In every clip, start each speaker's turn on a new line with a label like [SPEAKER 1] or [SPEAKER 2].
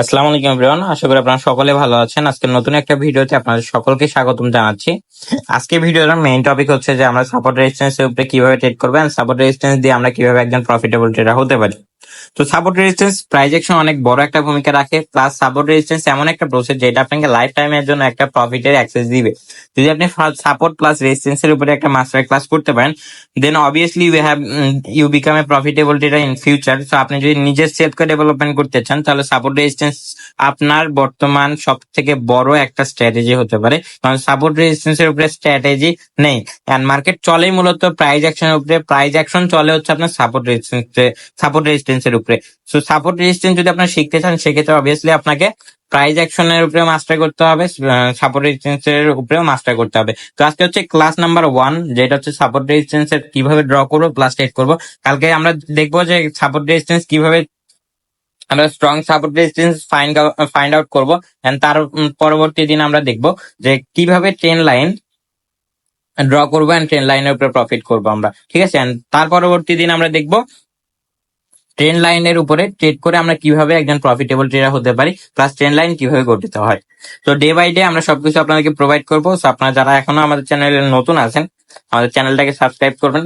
[SPEAKER 1] আসসালামু আলাইকুম এভরিওয়ান, আশা করি আপনারা সকলে ভালো আছেন। আজকে নতুন একটা ভিডিওতে আপনাদের সকলকে স্বাগতম জানাচ্ছি। আজকে ভিডিওর মেইন টপিক হচ্ছে যে আমরা সাপোর্ট রেজিস্ট্যান্সের উপরে কীভাবে ট্রেড করবেন সাপোর্ট রেজিস্ট্যান্স দিয়ে আমরা কীভাবে একজন প্রফিটেবল ট্রেডার হতে পারি। তো সাপোর্ট রেজিস্ট্যান্স প্রাইস অ্যাকশন অনেক বড় একটা ভূমিকা রাখে প্লাস সাপোর্ট রেজিস্ট্যান্স এমন একটা প্রসেস যেটা আপনাকে লাইফ টাইমের জন্য একটা প্রফিটের অ্যাক্সেস দিবে। যদি আপনি সাপোর্ট প্লাস রেজিস্ট্যান্স এর উপরে একটা মাস্টার ক্লাস করতে পারেন then obviously you have you become a profitable in future তো আপনি যদি নিজের সেলফকে ডেভেলপমেন্ট করতে চান, তাহলে সাপোর্ট রেজিস্ট্যান্স আপনার বর্তমান সব থেকে বড় একটা স্ট্র্যাটেজি হতে পারে। কারণ সাপোর্ট রেজিস্ট্যান্স এর উপরে স্ট্র্যাটেজি নেই। অ্যান্ড মার্কেট চলেই মূলত প্রাইস অ্যাকশনের উপরে। প্রাইজ অ্যাকশন চলে হচ্ছে আপনার সাপোর্ট রেজিস্ট্যান্স সাপোর্ট রেজিস্ট্যান্স এর উপরে। সো সাপোর্ট রেজিস্ট্যান্স যদি আপনার শিখতে চান, সেক্ষেত্রে অবভিয়াসলি আপনাকে প্রাইস অ্যাকশনের উপরে মাস্টার করতে হবে সাপোর্ট রেজিস্ট্যান্স এর উপরেও মাস্টার করতে হবে। তো আজকে হচ্ছে ক্লাস নাম্বার ওয়ান যেটা হচ্ছে সাপোর্ট রেজিস্ট্যান্স এর কীভাবে ড্র করব প্লাস টেট করব। কালকে আমরা দেখব যে সাপোর্ট রেজিস্ট্যান্স কীভাবে আমরা strong support resistance find find out করব এন্ড তার পরবর্তী দিন আমরা দেখব যে কীভাবে ট্রেন লাইন ড্র করব এন্ড ট্রেন লাইনের উপরে প্রফিট করব আমরা। ঠিক আছে? তার পরবর্তী দিন আমরা দেখব ট্রেন লাইনের উপরে ট্রেড করে আমরা কীভাবে একজন প্রফিটেবল ট্রেডার হতে পারি প্লাস ট্রেন লাইন কীভাবে গঠিত হয়। তো ডে বাই ডে আমরা সবকিছু আপনাদেরকে প্রোভাইড করব। আপনারা যারা এখনও আমাদের চ্যানেলে নতুন আছেন, আমাদের চ্যানেলটাকে সাবস্ক্রাইব করবেন।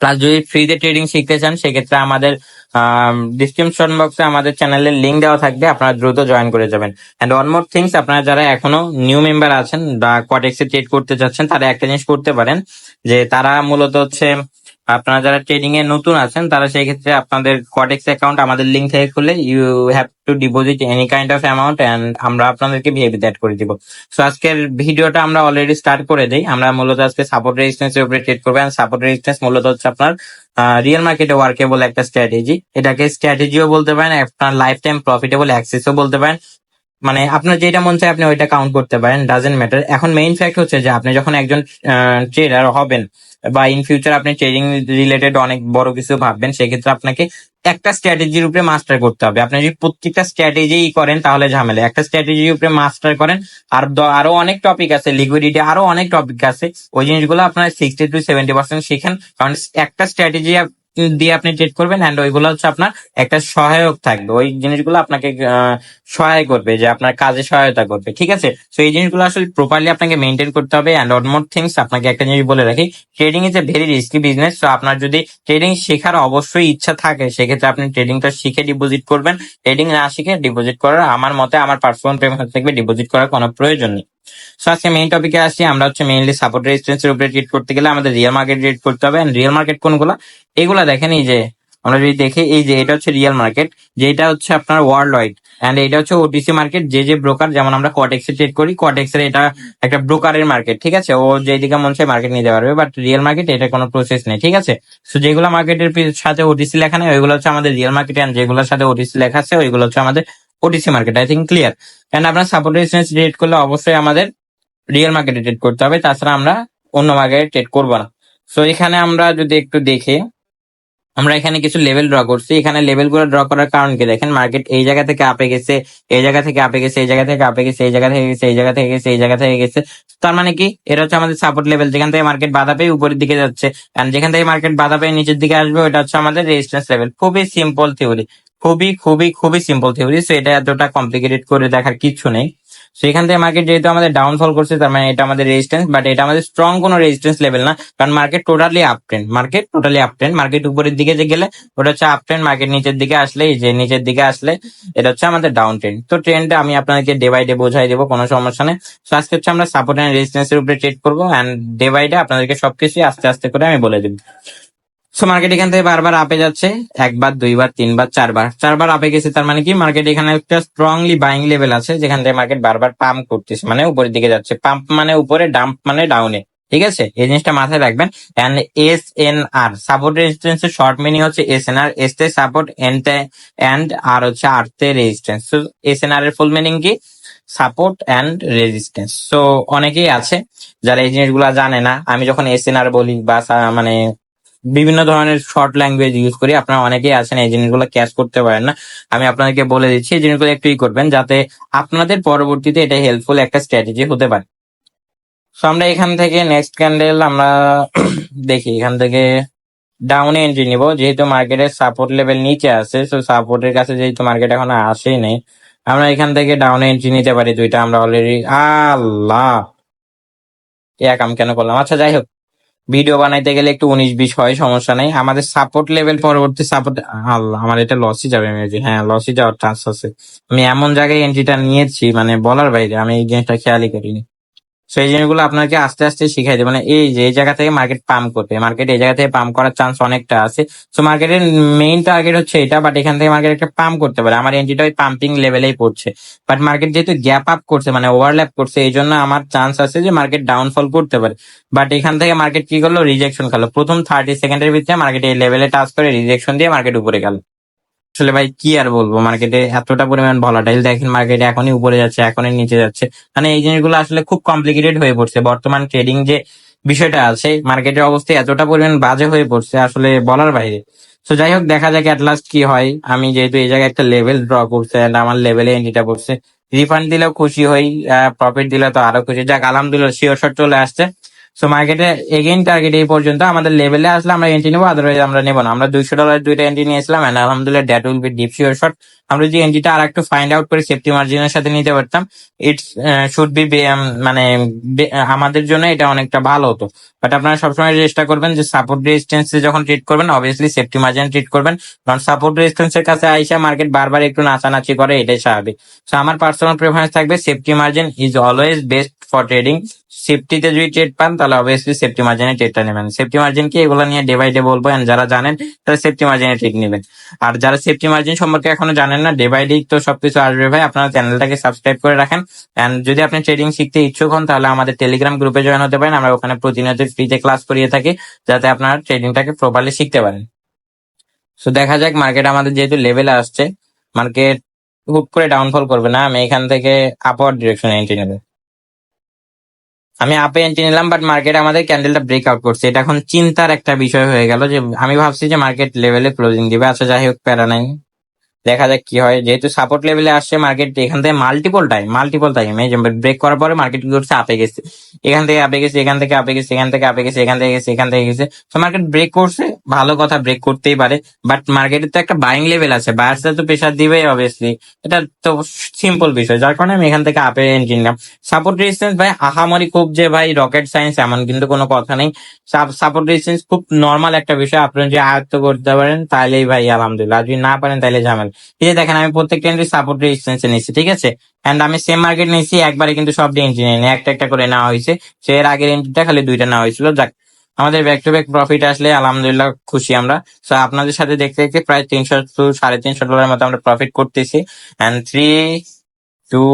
[SPEAKER 1] প্লাস যদি ফ্রিতে ট্রেডিং শিখতে চান, সেক্ষেত্রে আমাদের ডিসক্রিপশন বক্সে আমাদের চ্যানেলের লিঙ্ক দেওয়া থাকবে। আপনারা দ্রুত জয়েন করে যাবেন। অ্যান্ড ওয়ান মোর থিংস আপনারা যারা এখনও নিউ মেম্বার আছেন বা কটেক্সে ট্রেড করতে চাচ্ছেন, তারা একটা জিনিস করতে পারেন, যে তারা মূলত হচ্ছে আপনারা যারা ট্রেডিং এ নতুন আছেন, তারা সেই ক্ষেত্রে আপনাদের কটেক্স অ্যাকাউন্ট আমাদের লিঙ্ক থেকে খুলে you have to deposit any kind of amount and আমরা আপনাদেরকে ভিআইপি অ্যাড করে দিব। সো আজকের ভিডিওটা আমরা অলরেডি স্টার্ট করে দিই। আমরা মূলত আজকে সাপোর্ট রেজিস্ট্যান্স এর উপরে ট্রেড করব সাপোর্ট রেজিস্ট্যান্স মূলত হচ্ছে আপনার রিয়েল মার্কেটে ওয়ার্কেবল একটা স্ট্র্যাটেজি এটাকে স্ট্র্যাটেজিও বলতে পারেন, আপনার লাইফ টাইম প্রফিটেবল অ্যাক্সেসও বলতে পারেন। মানে আপনার যেটা মন চায় আপনি ওইটা কাউন্ট করতে পারেন ডাজেন্ট ম্যাটার এখন মেইন ফ্যাক্ট হচ্ছে যে আপনি যখন একজন ট্রেডার হবেন বা ইন ফিউচার আপনি ট্রেডিং রিলেটেড অনেক বড় কিছু ভাববেন, সেক্ষেত্রে আপনাকে একটা স্ট্র্যাটেজির উপরে মাস্টার করতে হবে। আপনি যদি প্রত্যেকটা স্ট্র্যাটেজি করেন তাহলে ঝামেলা। একটা স্ট্র্যাটেজির উপরে মাস্টার করেন, আর আরও অনেক টপিক আছে লিকুইডিটি আরও অনেক টপিক আছে। ওই জিনিসগুলো আপনার সিক্সটি টু সেভেন্টি পার্সেন্ট শিখেন। কারণ একটা স্ট্র্যাটেজি দিয়ে আপনি ট্রেড করবেন অ্যান্ড ওইগুলো হচ্ছে আপনার একটা সহায়ক থাকবে। ওই জিনিসগুলো আপনাকে সহায় করবে যে আপনার কাজে সহায়তা করবে, ঠিক আছে? তো এই জিনিসগুলো আসলে প্রপারলি আপনাকে মেনটেন করতে হবে অ্যান্ড অন মোর থিংস আপনাকে একটা জিনিস বলে রাখি trading is a very risky business তো আপনার যদি ট্রেডিং শেখার অবশ্যই ইচ্ছা থাকে, সেক্ষেত্রে আপনি ট্রেডিংটা শিখে ডিপোজিট করবেন। ট্রেডিং না শিখে ডিপোজিট করার আমার মতে আমার পার্সোনাল প্রেফারেন্স থাকবে ডিপোজিট করার কোনো প্রয়োজন নেই। সো আজকে মেইন টপিকে আসছি আমরা হচ্ছে মেইনলি সাপোর্ট রেজিস্ট্যান্স এর উপরে ট্রেড করতে গেলে আমাদের রিয়েল মার্কেট ট্রেড করতে হবে। রিয়েল মার্কেট কোনগুলো? এগুলা দেখেন এই যে, আমরা যদি দেখি, এই যে এটা হচ্ছে রিয়েল মার্কেট যেটা হচ্ছে আপনার ওয়ার্ল্ড ওয়াইড এন্ড এটা হচ্ছে ওটিসি মার্কেট যে যে ব্রোকার যেমন আমরা কটেক্সে ট্রেড করি কটেক্সের এটা একটা ব্রোকারের মার্কেট ঠিক আছে? ও যেদিকে মন চায় মার্কেট নিতে পারবে বাট রিয়েল মার্কেট এটা কোনো প্রসেস নেই, ঠিক আছে? সো যেগুলো মার্কেটের সাথে ওটিসি লেখা নেই, ওইগুলো হচ্ছে আমাদের রিয়েল মার্কেট এন্ড যেগুলোর সাথে ওটিসি লেখা আছে, ওইগুলো হচ্ছে আমাদের OTC market I think clear কারণ আপনার সাপোর্ট রেজিস্ট্যান্স ট্রেড করলে অবশ্যই আমাদের রিয়েল মার্কেটে ট্রেড করতে হবে, তাছাড়া আমরা অন্য মার্কেটে ট্রেড করব না। সো এখানে আমরা যদি একটু দেখি, আমরা এখানে কিছু লেভেল ড্র করছি। এখানে লেভেলগুলো ড্র করার কারণ কি দেখেন? মার্কেট এই জায়গা থেকে আপে গেছে, এই জায়গা থেকে আপে গেছে, এই জায়গা থেকে আপে গেছে, এই জায়গা থেকে গেছে, এই জায়গা থেকে গেছে, এই জায়গা থেকে গেছে। তার মানে কি? এটা হচ্ছে আমাদের সাপোর্ট লেভেল যেখান থেকে মার্কেট বাধা পেয়ে উপরের দিকে যাচ্ছে। আর যেখান থেকে মার্কেট বাধা পেয়ে নিচের দিকে আসবে, ওটা হচ্ছে আমাদের রেজিস্ট্যান্স লেভেল খুবই সিম্পল থিওরি খুবই খুবই খুবই সিম্পল থিওরি সো এটা এতটা কমপ্লিকেটেড করে দেখার কিছু নেই। সো এখান থেকে মার্কেট যেহেতু আমাদের ডাউনফল করছে, তার মানে এটা আমাদের রেজিস্ট্যান্স বাট এটা আমাদের স্ট্রং কোনো রেজিস্ট্যান্স লেভেল না, কারণ market totally up trend market totally up trend market উপরের দিকে যে গেলে, ওটা হচ্ছে আপ ট্রেন্ড মার্কেট নিচের দিকে আসলে যে নিচের দিকে আসলে, এটা হচ্ছে আমাদের ডাউন ট্রেন্ড তো ট্রেন্ডটা আমি আপনাদেরকে ডে বাই ডে বোঝাই দেবো, কোনো সমস্যা নেই। তো আজকে হচ্ছে আমরা সাপোর্ট এন্ড রেজিস্ট্যান্স এর উপরে ট্রেড করব অ্যান্ড ডে বাই ডে আপনাদেরকে সবকিছু আস্তে আস্তে করে আমি বলে দেবো। সো মার্কেট এখান থেকে বারবার আপে যাচ্ছে। একবার, দুইবার, তিনবার, চারবার। চারবার আপে গেছে, তার মানে কি? মার্কেট এখানে একটা স্ট্রংলি বাইং লেভেল আছে, যেখান থেকে মার্কেট বারবার পাম্প করতেছে। মানে উপরের দিকে যাচ্ছে। পাম্প মানে উপরে ডাম্প মানে ডাউনে ঠিক আছে? এই জিনিসটা মাথায় রাখবেন। And S N R support resistance এর শর্ট মিনিং হচ্ছে এস এন আর এস তে সাপোর্ট এন তে এন্ড আর হচ্ছে আর তে রেজিস্ট্যান্স তো এস এন আর এর ফুল মিনিং কি? সাপোর্ট অ্যান্ড রেজিস্ট্যান্স সো অনেকেই আছে, যারা এই জিনিসগুলো জানে না। আমি যখন এস এন আর বলি বা, সা- মানে বিভিন্ন ধরনের শর্ট ল্যাঙ্গুয়েজ ইউজ করি। আপনারা অনেকেই আছেন, এই জিনিসগুলো ক্যাচ করতে পারেন না। আমি আপনাদেরকে বলে দিচ্ছি, এই জিনিসগুলো একটু ই করবেন যাতে আপনাদের পরবর্তীতে এটা হেল্পফুল একটা স্ট্র্যাটেজি হতে পারে। সো আমরা এখান থেকে নেক্সট ক্যান্ডেল আমরা দেখি, এখান থেকে ডাউনে এন্ট্রি নিব। যেহেতু মার্কেটের সাপোর্ট লেভেল নিচে আছে সো সাপোর্টের কাছে যেহেতু মার্কেট এখন আসেই নেই, আমরা এখান থেকে ডাউনে এন্ট্রি নিতে পারি দুইটা। আমরা অলরেডি আল্লাহ! এক আমি কেন করলাম? আচ্ছা যাই হোক। ভিডিও বানাইতে গেলে একটু উনিশ বিশ হয়, সমস্যা নাই। আমাদের সাপোর্ট লেভেল পরবর্তী সাপোর্ট আল্লাহ, আমার এটা লসই যাবে মেবি হ্যাঁ লসই যাওয়ার চান্স আছে। আমি এমন জায়গায় এন্ট্রিটা নিয়েছি মানে বলার বাইরে, আমি এই জিনিসটা খেয়ালই করিনি। সেই জিনিসগুলো আপনাকে আস্তে আস্তে শিখাই দেবে। মানে এই যে, এই জায়গা থেকে মার্কেট পাম্প করবে মার্কেট এই জায়গা থেকে পাম্প করার চান্স অনেকটা আছে। সো মার্কেটের মেইন টার্গেট হচ্ছে এটা বাট এখান থেকে মার্কেট একটা পাম্প করতে পারে। আমার এন্ট্রিটা ওই পাম্পিং লেভেলেই পড়ছে। বাট মার্কেট যেহেতু গ্যাপ আপ করছে মানে ওভারল্যাপ করছে, এই জন্য আমার চান্স আছে যে মার্কেট ডাউনফল করতে পারে। বাট এখান থেকে মার্কেট কি করল? রিজেকশন খেলো। প্রথম থার্টি সেকেন্ডের ভিতরে মার্কেট এই লেভেলে টাচ করে রিজেকশন দিয়ে মার্কেট উপরে গেল। আসলে ভাই কি আর বলব? মার্কেটে এতটা পরিমাণ ভলাটাইল দেখেন মার্কেটে এখনই উপরে যাচ্ছে, এখনই নিচে যাচ্ছে। মানে এই জিনিসগুলো আসলে খুব কমপ্লিকেটেড হয়ে পড়ছে। বর্তমান ট্রেডিং যে বিষয়টা আছে মার্কেটের অবস্থা এতটা পরিমাণ বাজে হয়ে পড়ছে আসলে বলার বাইরে। তো যাই হোক, দেখা যাক অ্যাট লাস্ট কি হয়। আমি যেহেতু এই জায়গায় একটা লেভেল ড্র করছে and আমার লেভেলে এন্ট্রিটা পড়ছে। রিফান্ড দিলেও খুশি হই প্রফিট দিলে তো আরও খুশি। যাক, আলহামদুলিল্লাহ শিওর শট চলে আসছে। সো মার্কেটে এগেইন টার্গেট এই পর্যন্ত আমাদের লেভেলে আসলে আমরা এন্ট্রি নেব আদারওয়াইজ আমরা নেব না। আমরা দুইশো ডলার দুইটা এন্ট্রি নিয়েছিলাম এন্ড আলহামদুলিল্লাহ that will be deep sure shot আমরা যদি এন্ট্রিটা আর একটু ফাইন্ড আউট করে সেফটি মার্জিনের সাথে নিতে পারতাম ইটস শুড বি মানে আমাদের জন্য এটা অনেকটা ভালো হতো। বাট আপনারা সবসময় চেষ্টা করবেন যে সাপোর্ট রেজিস্ট্যান্স যখন ট্রিট করবেন অবভিয়াসলি সেফটি মার্জিন ট্রিট করবেন। কারণ সাপোর্ট রেজিস্ট্যান্সের কাছে আইসা মার্কেট বারবার একটু নাচানাচি করে, এটাই স্বাভাবিক। সো আমার পার্সোনাল প্রেফারেন্স থাকবে safety margin is always best for trading সেফটিতে যদি ট্রেড পান, তাহলে অবভিয়াসলি সেফটি মার্জিনে ট্রেডটা নেবেন। সেফটি মার্জিন কি? এগুলো নিয়ে ডে বাই ডে বলব। And যারা জানেন, তারা সেফটি মার্জিনে ট্রেড নেবেন। আর যারা সেফটি মার্জিন সম্পর্কে এখনও জানেন না ডে বাই ডে তো সবকিছু আসবে ভাই। আপনারা চ্যানেলটাকে সাবস্ক্রাইব করে রাখেন। এন্ড যদি আপনি ট্রেডিং শিখতে ইচ্ছুক হন, তাহলে আমাদের টেলিগ্রাম গ্রুপে জয়েন হতে পারেন। আমরা ওখানে প্রতিনিয়ত ফ্রিতে ক্লাস করিয়ে থাকি, যাতে আপনারা ট্রেডিংটাকে প্রপারলি শিখতে পারেন। সো দেখা যাক মার্কেট আমাদের যেহেতু লেভেলে আসছে মার্কেট হুট করে ডাউনফল করবে না। আমি এখান থেকে আপওয়ার্ড ডিরেকশনে এন্ট্রি নেব। আমি আপে এন্ট্রি নিলাম বাট মার্কেট আমাদের ক্যান্ডেলটা ব্রেক আউট করছে। এটা এখন চিন্তার একটা বিষয় হয়ে গেল যে, আমি ভাবছি যে মার্কেট লেভেলে ক্লোজিং দিবে। আচ্ছা যাই হোক, প্যারা নাই। দেখা যাক কি হয়। যেহেতু সাপোর্ট লেভেলে আসছে মার্কেট এখান থেকে মাল্টিপল টাইম মাল্টিপল টাইম এই ব্রেক করার পরে মার্কেট কি করছে আপে গেছে। এখান থেকে আপে গেছে, এখান থেকে আপে গেছে, এখান থেকে আপে গেছে, এখান থেকে গেছে, এখান থেকে গেছে। তো মার্কেট ব্রেক করছে, ভালো কথা ব্রেক করতেই পারে। বাট মার্কেটের তো একটা বাইং লেভেল আছে বায়ার্সরা তো প্রেশার দিবে অবভিয়াসলি এটা তো সিম্পল বিষয়, যার কারণে আমি এখান থেকে আপে এন্ট্রি নিলাম। সাপোর্ট রেজিস্ট্যান্স ভাই, আহামরি খুব যে ভাই রকেট সায়েন্স এমন কিন্তু কোনো কথা নেই। সাপোর্ট রেজিস্ট্যান্স খুব নর্মাল একটা বিষয় আপনি যদি আয়ত্ত করতে পারেন তাহলেই ভাই আলহামদুলিল্লাহ। যদি না পারেন তাহলে ঝামেলা। এই যে দেখেন, আমি প্রত্যেকটা এন্ট্রি সাপোর্ট রেজিস্ট্যান্সে নিচ্ছি ঠিক আছে? এন্ড আমি সেম মার্কেট নিয়েছি, একবারে কিন্তু সব এন্ট্রি নেই একটা একটা করে নেওয়া হয়েছে। সে এর আগের এন্ট্রিটা খালি দুইটা নেওয়া হয়েছিল। যাক, আমাদের ব্যাক টু ব্যাক প্রফিট আসলে আলহামদুলিল্লাহ খুশি আমরা। তো আপনাদের সাথে দেখতে দেখতে প্রায় তিনশো টু সাড়ে তিনশো ডলারের মতো আমরা প্রফিট করতেছি। And three two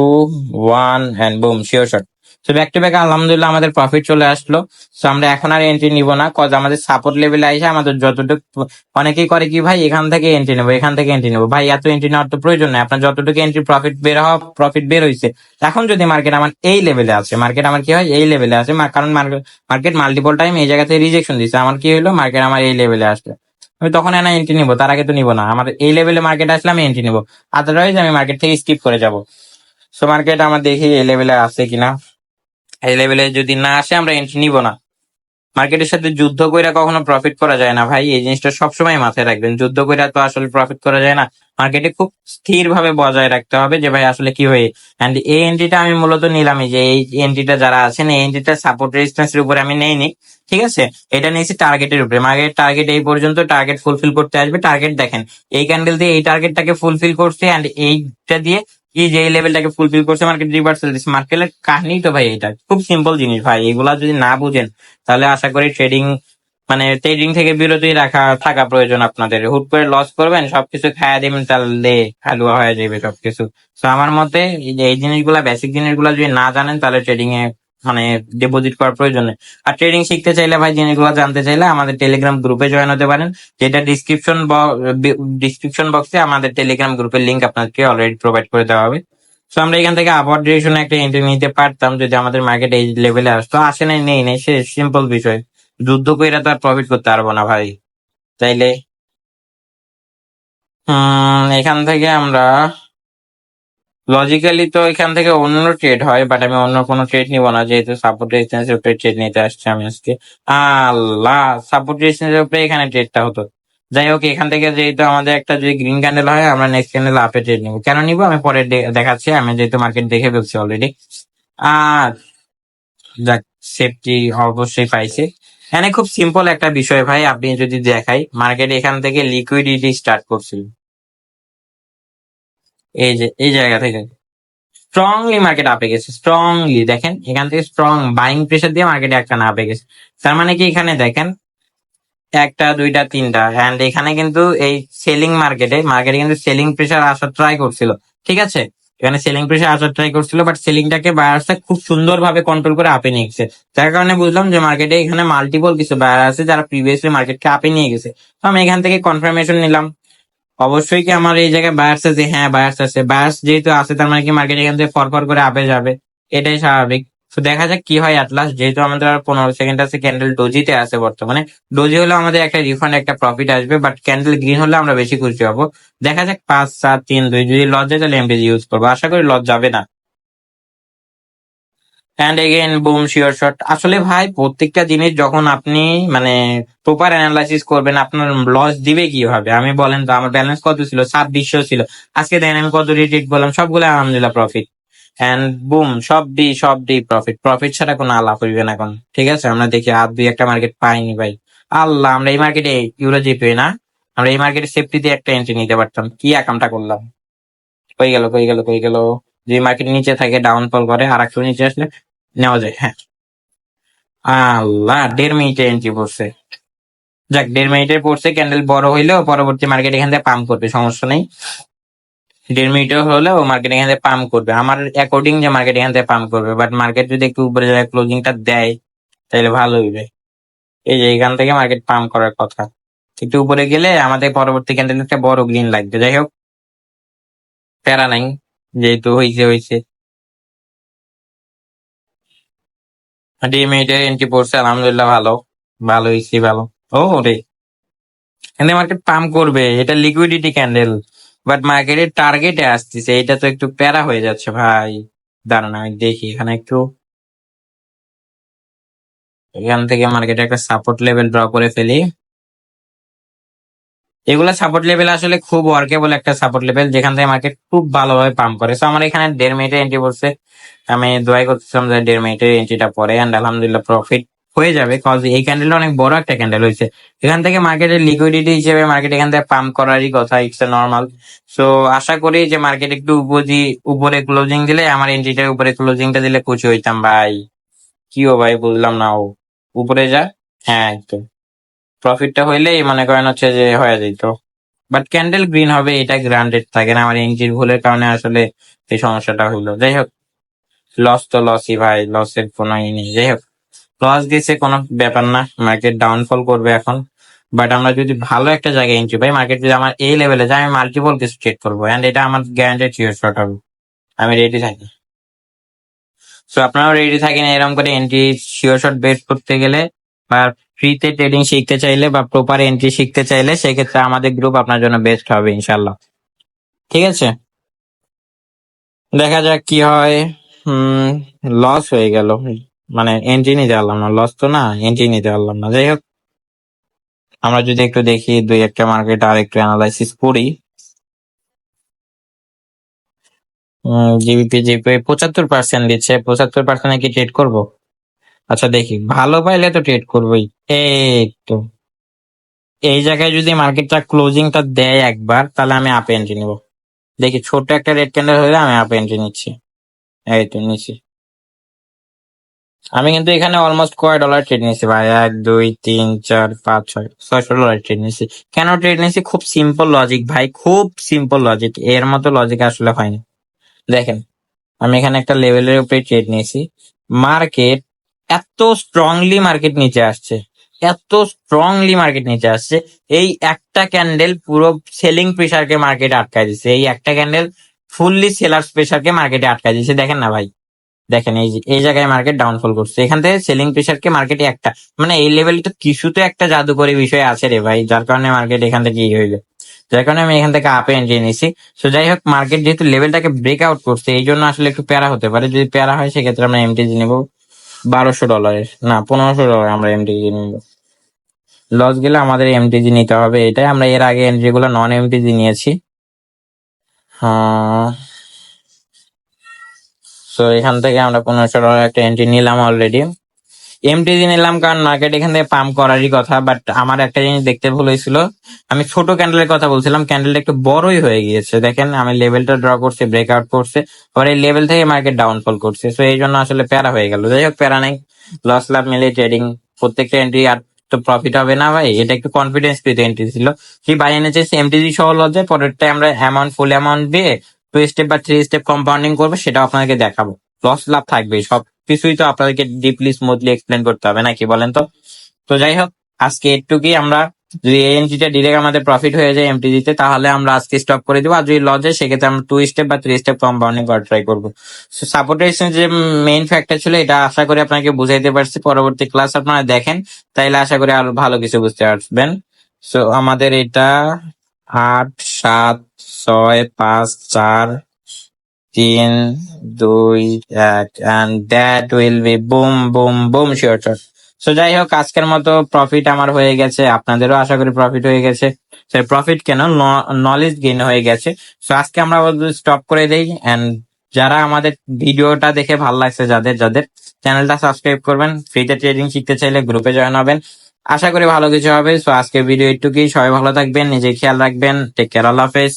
[SPEAKER 1] one and boom sure shot তো ব্যাক টু ব্যাক আলহামদুলিল্লাহ আমাদের প্রফিট চলে আসলো। তো আমরা এখন আর এন্ট্রি নিব না কজ আমাদের সাপোর্ট লেভেলে আইসে আমাদের যতটুকু অনেকেই করে কি, ভাই, এখান থেকে এন্ট্রি নেব, এখান থেকে এন্ট্রি নেব। ভাই, এত এন্ট্রি নেওয়ার তো প্রয়োজন নেই, আপনার যতটুকু এন্ট্রি প্রফিট বের হওয়া প্রফিট বের হয়েছে এখন যদি মার্কেট আমার এই লেভেলে আছে মার্কেট আমার কি হয়? এই লেভেলে আছে কারণ মার্কেট মাল্টিপল টাইম এই জায়গাতে রিজেকশন দিচ্ছে আমার কি হলো মার্কেট আমার এই লেভেলে আসবে আমি তখন এনা এন্ট্রি নিবো, তার আগে তো নিবো না। আমার এই লেভেলে মার্কেট আসলে আমি এন্ট্রি নিবো। আদারওয়াইজ আমি মার্কেট থেকে স্কিপ করে যাব। সো মার্কেট আমার দেখি এই লেভেলে আছে কিনা। এই লেভেলে যদি না আসে, আমরা এন্ট্রি নিব না। মার্কেটের সাথে যুদ্ধ কইরা কখনো প্রফিট করা যায় না ভাই। এই জিনিসটা সবসময় মাথায় রাখবেন। যুদ্ধ কইরা তো আসলে প্রফিট করা যায় না। মার্কেটে খুব স্থির ভাবে বজায় রাখতে হবে যে, ভাই, আসলে কি হয়ে? এন্ড এই এন্ট্রিটা আমি মূলত নিলামই যে, এই এন্ট্রিটা যারা আছেন, এই এন্ট্রিটা সাপোর্ট রেজিস্ট্যান্স এর উপরে আমি নেইনি, ঠিক আছে? এটা নিয়েছি টার্গেটের উপরে। মার্কেট টার্গেট এই পর্যন্ত টার্গেট ফুলফিল করতে আসবে। টার্গেট দেখেন, এই ক্যান্ডেল দিয়ে এই টার্গেটটাকে ফুলফিল করছে এন্ড এইটা দিয়ে এই যে লেভেলটাকে ফুলফিল করছে মার্কেট রিভার্সাল দিচ্ছে মার্কেটের কাহিনী তো ভাই এটা খুব সিম্পল জিনিস ভাই। এগুলা যদি না বুঝেন, তাহলে আশা করি ট্রেডিং মানে ট্রেডিং থেকে বিরতি রাখা থাকা প্রয়োজন আপনাদের। হুট করে লস করবেন, সবকিছু খায়া দেবেন, তাহলে হালুয়া হয়ে যাবে সবকিছু। তো আমার মতে, এই জিনিসগুলা বেসিক জিনিসগুলা যদি না জানেন, তাহলে ট্রেডিং এ মানে ডিপোজিট করার প্রয়োজন। আর ট্রেডিং শিখতে চাইলে ভাই জিনিসগুলো জানতে চাইলে আমাদের টেলিগ্রাম গ্রুপে জয়েন হতে পারেন, যেটা ডিসক্রিপশন ডিসক্রিপশন বক্সে আমাদের টেলিগ্রাম গ্রুপের লিঙ্ক আপনাকে অলরেডি প্রোভাইড করে দেওয়া হবে। তো আমরা এখান থেকে আপার ডিরেকশনে একটা এন্ট্রি নিতে পারতাম, যদি আমাদের মার্কেট এই লেভেলে আসতো। আসে নাই, নেই নেই, সে সিম্পল বিষয়। যুদ্ধ কইরা তো আর প্রফিট করতে পারব না ভাই। তাইলে এখান থেকে আমরা লজিক্যালি তো এখান থেকে অন্য ট্রেড হয় বাট আমি অন্য কোনো ট্রেড নিব না, যেহেতু সাপোর্ট রেজিস্ট্যান্সের উপরে ট্রেড নিতে আসছি আমি আজকে। আল্লাহ সাপোর্ট রেজিস্ট্যান্সের উপরে এখানে ট্রেডটা হতো। যাই হোক, এখান থেকে যেহেতু আমাদের একটা যদি গ্রিন ক্যান্ডেল হয়, আমরা নেক্সট ক্যান্ডেল আপে ট্রেড নিবো। কেন নিবো? আমি পরে দেখাচ্ছি, আমি যেহেতু মার্কেট দেখে ফেলছি অলরেডি আর যাক সেফটি অবশ্যই পাইছে। এখানে খুব সিম্পল একটা বিষয় ভাই, আপনি যদি দেখাই মার্কেট এখান থেকে লিকুইডিটি স্টার্ট করছিল। এই যে, এই জায়গা থেকে। স্ট্রংলি মার্কেট আপে গেছে স্ট্রংলি দেখেন, এখান থেকে স্ট্রং বাইং প্রেশার দিয়ে মার্কেট একটা না আপে গেছে তার মানে কি এখানে দেখেন, একটা, দুইটা, তিনটা। অ্যান্ড এখানে কিন্তু এই সেলিং মার্কেটে মার্কেটে কিন্তু সেলিং প্রেশার আসার ট্রাই করছিল। ঠিক আছে? এখানে সেলিং প্রেশার আসার ট্রাই করছিল বাট সেলিংটাকে বায়ার্সটা খুব সুন্দরভাবে কন্ট্রোল করে আপে নিয়ে গেছে। যার কারণে বুঝলাম যে মার্কেটে এখানে মাল্টিপল কিছু বায়ার আছে যারা প্রিভিয়াসলি মার্কেটকে আপে নিয়ে গেছে। তো আমি এখান থেকে কনফার্মেশন নিলাম। অবশ্যই কি আমার এই জায়গায় বায়ার্স আছে? হ্যাঁ বায়ার্স আছে। বায়ার্স যেহেতু আছে, তার মানে কি মার্কেট এখান থেকে ফরফর করে আপে যাবে। এটাই স্বাভাবিক। তো দেখা যাক কি হয় অ্যাটলাস্ট যেহেতু আমাদের আর পনেরো সেকেন্ড আছে ক্যান্ডেল ডোজিতে আছে বর্তমানে। ডোজি হলে আমাদের একটা রিফান্ড একটা প্রফিট আসবে। বাট ক্যান্ডেল গ্রিন হলে আমরা বেশি খুশি হব। দেখা যাক পাঁচ, সাত, তিন, দুই, যদি লজ যায় তাহলে এমডিজি ইউজ করব। আশা করি লজ যাবে না। And again boom sure shot আসলে ভাই, প্রত্যেকটা জিনিস যখন আপনি মানে প্রপার অ্যানালাইসিস করবেন, আপনার লস দিবে কীভাবে? আমি বলেন তো, আমার ব্যালেন্স কত ছিল? ছাব্বিশশো ছিল। আজকে দেখেন আমি কত রিটিট বললাম সবগুলো আলহামদুলিল্লাহ প্রফিট অ্যান্ড বুম সব ডি সব ডি প্রফিট প্রফিট ছাড়া কোনো আলাপ হইবে না এখন। ঠিক আছে? আমরা দেখি আর দুই একটা মার্কেট পাইনি ভাই। আল্লাহ, আমরা এই মার্কেটে ইউরো জিপে না। আমরা এই মার্কেটে সেফটি দিয়ে একটা এন্ট্রি নিতে পারতাম। কি একামটা করলাম? কই গেল কই গেল কই গেল? যে মার্কেট নিচে থাকে ডাউনফল করে আর একটু নিচে আসলে নেওয়া যায় হ্যাঁ। আল্লাহ, দেড় মিনিটে এন্ট্রি পড়ছে। যাক, দেড় মিনিটে পড়ছে ক্যান্ডেল বড় হইলেও পরবর্তী মার্কেট এখান থেকে পাম্প করবে, সমস্যা নেই। দেড় মিনিটে হলেও মার্কেট এখান থেকে পাম্প করবে। আমার অ্যাকর্ডিং যে মার্কেট এখান থেকে পাম্প করবে বাট মার্কেট যদি একটু উপরে যায় ক্লোজিংটা দেয়, তাহলে ভালো হইবে। এই যে এখান থেকে মার্কেট পাম্প করার কথা। একটু উপরে গেলে আমাদের পরবর্তী ক্যান্ডেল একটা বড় গ্রিন লাগবে। যাই হোক, প্যারা নাই, যেহেতু হয়েছে হয়েছে ডি মিনিটে এন্ট্রি পড়ছে, আলহামদুলিল্লাহ ভালো। ভালো হয়েছি, ভালো। ও রে। এখানে মার্কেট পাম্প করবে, এটা লিকুইডিটি ক্যান্ডেল বাট মার্কেটের টার্গেটে আসতেছে, এটা তো একটু প্যারা হয়ে যাচ্ছে ভাই। দাঁড়ান, আমি দেখি, এখানে একটু। এখান থেকে মার্কেটে একটা সাপোর্ট লেভেল ড্র করে ফেলি। এগুলা সাপোর্ট লেভেল আসলে খুব ওয়ার্কেবল একটা সাপোর্ট লেভেল যেখান থেকে মার্কেট খুব ভালোভাবে পাম্প করে। সো আমার এখানে দেড় মিনিটে এন্ট্রি পড়ছে আমি দোয়াই করতেছিলাম যে দেড় মিনিটের এন্ট্রিটা পরে অ্যান্ড আলহামদুলিল্লাহ প্রফিট হয়ে যাবে কজ এই ক্যান্ডেলটা অনেক বড় একটা ক্যান্ডেল হয়েছে। এখান থেকে মার্কেটের লিকুইডিটি হিসেবে মার্কেট এখান থেকে পাম্প করারই কথা ইটস নর্মাল সো আশা করি যে মার্কেট একটু উপজি, উপরে ক্লোজিং দিলে, আমার এন্ট্রিটার উপরে ক্লোজিংটা দিলে খুশি হইতাম, ভাই। কি ও ভাই বুঝলাম না ও। উপরে যা। হ্যাঁ একটু প্রফিটটা হইলেই মনে করেন হচ্ছে যে হয়ে যেত। বাট ক্যান্ডেল গ্রিন হবে, এটা গ্রান্ডেড থাকে না। আমার এন্ট্রির ভুলের কারণে আসলে এই সমস্যাটা হইল। যাই হোক লস তো লসই ভাই লসের কোনো ই নেই। যাই হোক লস গেছে কোনো ব্যাপার না মার্কেট ডাউনফল করবে এখন। বাট আমরা যদি ভালো একটা জায়গায় এন্ট্রি পাই মার্কেট যদি আমার এই লেভেলে যায়, আমি মাল্টিপল কিছু ট্রেড করব। অ্যান্ড এটা আমার গ্যারান্টেড শিওর শর্ট হবে। আমি রেডি থাকি। সো আপনারাও রেডি থাকেন এরকম করে এন্ট্রি শিওর শর্ট বেট করতে গেলে। বা ফ্রিতে ট্রেডিং শিখতে চাইলে বা প্রপার এন্ট্রি শিখতে চাইলে সেক্ষেত্রে আমাদের গ্রুপ আপনার জন্য বেস্ট হবে ইনশাল্লাহ ঠিক আছে? দেখা যাক কি হয়। হুম লস হয়ে গেল। মানে এন্ট্রি নিতে পারলাম না। লস তো না এন্ট্রি নিতে পারলাম না। যাই হোক, আমরা যদি একটু দেখি, দুই একটা মার্কেট আর একটু অ্যানালাইসিস করি। জিবিপি জিপি পঁচাত্তর পার্সেন্ট দিচ্ছে। পঁচাত্তর পার্সেন্টে কি ট্রেড করব? আচ্ছা দেখি। ভালো পাইলে তো ট্রেড করবোই। এই তো। এই জায়গায় যদি মার্কেটটা ক্লোজিংটা দেয় একবার, তাহলে আমি আপ এন্ট্রি নিব। দেখি ছোট একটা রেড ক্যান্ডেল হলে আমি আপ এন্ট্রি নিচ্ছি। এই তো, নিচ্ছি। আমি কিন্তু এখানে অলমোস্ট কয় ডলার ট্রেড নিয়েছি ভাই? এক, দুই, তিন, চার, পাঁচ, ছয় ছয়শো ডলার ট্রেড নিয়েছি। কেন ট্রেড নিয়েছি? খুব সিম্পল লজিক ভাই, খুব সিম্পল লজিক এর মতো লজিক আসলে হয়নি। দেখেন, আমি এখানে একটা লেভেলের উপরে ট্রেড নিয়েছি। মার্কেট এত স্ট্রংলি মার্কেট নিচে আসছে, এত স্ট্রংলি মার্কেট নিচে আসছে, এই একটা ক্যান্ডেল পুরো সেলিং প্রেশারকে মার্কেটে আটকায় দিচ্ছে, এই একটা ক্যান্ডেল ফুললি সেলার প্রেশারকে মার্কেটে আটকায় দিচ্ছে, দেখেন না ভাই, দেখেন এই যে, এই জায়গায় মার্কেট ডাউনফল করছে, এখান থেকে সেলিং প্রেশারকে মার্কেটে একটা মানে এই লেভেলটা কিছুতে একটা জাদুকরী বিষয় আছে রে ভাই, যার কারণে মার্কেট এখান থেকে ইয়ে হইল, যার কারণে আমি এখান থেকে আপে এন্ট্রি নিয়েছি তো যাই হোক মার্কেট যেহেতু লেভেলটাকে ব্রেক আউট করছে, এই জন্য আসলে একটু প্যারা হতে পারে, যদি প্যারা হয়, সেক্ষেত্রে আমরা এমটিজি নেব। বারোশো ডলারের না, পনেরোশো ডলার আমরা এমটিজি নিব। লস গেলে আমাদের এমটিজি নিতে হবে, এটাই আমরা এর আগে এন্ট্রি গুলো নন এমটিজি নিয়েছি। সো এখান থেকে আমরা পনেরোশো ডলার একটা এন্ট্রি নিলাম অলরেডি এমটিজি নিলাম কারণ মার্কেট এখান থেকে পাম্প করারই কথা বাট আমার একটা জিনিস দেখতে ভুল হয়েছিল। আমি ছোট ক্যান্ডেলের কথা বলছিলাম ক্যান্ডেলটা একটু বড়ই হয়ে গিয়েছে। দেখেন, আমি লেভেলটা ড্র করছি ব্রেকআউট করছে, পরে এই লেভেল থেকে মার্কেট ডাউনফল করছে। সো এই জন্য আসলে প্যারা হয়ে গেল। যাই হোক, প্যারা নাই। লস লাভ মিলে ট্রেডিং প্রত্যেকটা এন্ট্রি আর তো প্রফিট হবে না ভাই। এটা একটু কনফিডেন্স পেতে এন্ট্রি ছিল। কি বাই এনেছে? এমটিজি সহ লজে পরেরটা আমরা অ্যামাউন্ট ফুল অ্যামাউন্ট দিয়ে টু স্টেপ বা থ্রি স্টেপ কম্পাউন্ডিং করব সেটা আপনাদেরকে দেখাবো। লস লাভ থাকবে সব কিছুই তো আপনাদেরকে ডিপলি স্মুথলি এক্সপ্লেন করতে হবে নাকি বলেন তো? তো যাই হোক, আজকে এটুকুই আমরা যদি এই এন্ট্রিটা ডিরেক্ট আমাদের প্রফিট হয়ে যায় এমটিজি তে, তাহলে আমরা আজকে স্টপ করে দেবো। আর যদি লজে সেক্ষেত্রে আমরা টু স্টেপ বা থ্রি স্টেপ কম্পাউন্ডিং করা ট্রাই করব। সাপোর্টের যে মেইন ফ্যাক্টর ছিল, এটা আশা করি আপনাকে বুঝাইতে পারছি। পরবর্তী ক্লাস আপনারা দেখেন, তাইলে আশা করি আরও ভালো কিছু বুঝতে পারবেন। সো আমাদের এটা আট, সাত, ছয়, পাঁচ, চার তিন, দুই, এক and that will be boom boom boom sure shot so যাই হোক, আজকের মতো প্রফিট আমার হয়ে গেছে, আপনাদেরও আশা করি প্রফিট হয়ে গেছে। প্রফিট কেন? নলেজ গেইন হয়ে গেছে। সো আজকে আমরা স্টপ করে দেই এন্ড যারা আমাদের ভিডিওটা দেখে ভালো লাগছে, যাদের যাদের চ্যানেলটা সাবস্ক্রাইব করবেন ফ্রিতে ট্রেডিং শিখতে চাইলে গ্রুপে জয়েন হবেন। আশা করি ভালো কিছু হবে। সো আজকে ভিডিও একটুকুই সবাই ভালো থাকবেন নিজে খেয়াল রাখবেন। টেক কেয়ার আল্লাহ হাফেজ।